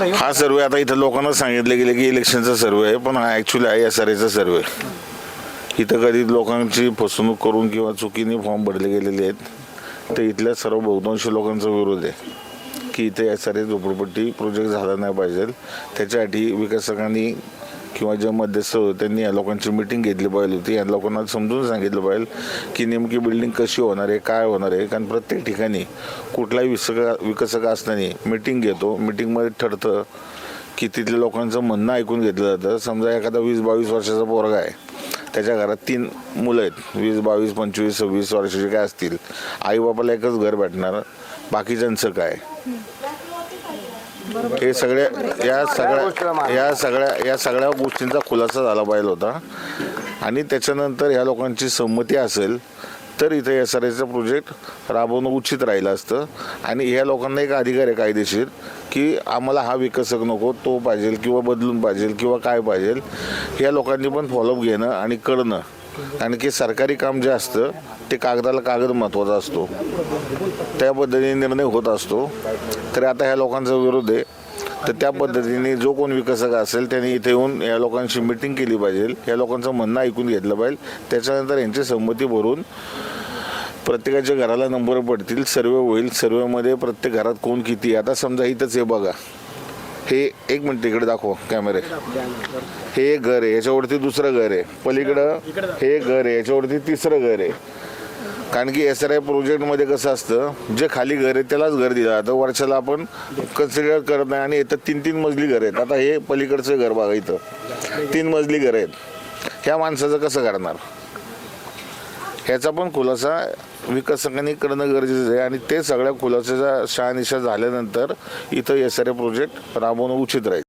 हा सर्वे आता इथं लोकांना सांगितलं गेलं की इलेक्शनचा सर्वे आहे पण हा ॲक्च्युली आय एस आर एचा सर्वे इथं कधी लोकांची फसवणूक करून किंवा चुकीने फॉर्म भरले गेलेले आहेत तर इथल्या सर्व बहुतांश लोकांचा विरोध आहे की इथे एस आर ए झोपडपट्टी प्रोजेक्ट झाला नाही पाहिजे. त्याच्यासाठी विकासकांनी किंवा जे मध्यस्थ होते त्यांनी या लोकांची मिटिंग घेतली पाहिजे होती. या लोकांना समजून सांगितलं पाहिजे की नेमकी बिल्डिंग कशी होणार आहे काय होणार आहे. कारण प्रत्येक ठिकाणी कुठलाही विकसक विकसक असताना मिटिंग घेतो. मिटिंगमध्ये ठरतं की तिथल्या लोकांचं म्हणणं ऐकून घेतलं जातं. समजा एखादा वीस बावीस वर्षाचा पोरगा आहे. त्याच्या घरात तीन मुलं आहेत. वीस बावीस पंचवीस सव्वीस वर्षाचे काय असतील. आई बापाला एकच घर भेटणार. बाकीच्यांचं काय? हे सगळ्या या सगळ्या या सगळ्या या सगळ्या गोष्टींचा खुलासा झाला पाहिजे होता. आणि त्याच्यानंतर ह्या लोकांची संमती असेल तर इथे एस आर एचा प्रोजेक्ट राबवणं उचित राहिलं असतं. आणि ह्या लोकांना एक अधिकार आहे कायदेशीर की आम्हाला हा विकसक नको तो पाहिजे किंवा बदलून पाहिजे किंवा काय पाहिजे ह्या लोकांनी पण फॉलोअप घेणं आणि कळणं कारण की सरकारी काम जे असतं ते कागदाला कागद महत्त्वाचा असतो. त्या पद्धतीने निर्णय होत असतो. तर आता ह्या लोकांचा विरोध आहे. तर त्या पद्धतीने जो कोण विकसक असेल त्यांनी इथे येऊन या लोकांशी मिटिंग केली पाहिजे. या लोकांचं म्हणणं ऐकून घेतलं पाहिजे. त्याच्यानंतर यांची संमती भरून प्रत्येकाच्या घराला नंबर पडतील. सर्वे होईल. सर्वेमध्ये प्रत्येक घरात कोण किती आता समजा इथंच आहे बघा. हे एक मिनिट इकडे दाखव कॅमेरे. हे एक घर आहे याच्यावरती दुसरं घर आहे. पलीकडं हे एक घर आहे याच्यावरती तिसरं घर आहे. कारण की एस आर आय प्रोजेक्टमध्ये कसं असतं जे खाली घर आहे त्यालाच घर दिलं जातं. वर्षाला आपण कन्सिडर करत नाही आणि इथं तीन तीन मजली घर आहेत. आता हे पलीकडचं घर बघा इथं. तीन मजली घर आहेत. ह्या माणसाचं कसं करणार? ह्याचा पण खुलासा विकसकांनी करणं गरजेचं आहे आणि ते सगळ्या खुलासाचा शहानिशा झाल्यानंतर इथं एस आर ए प्रोजेक्ट राबवणं उचित राहील.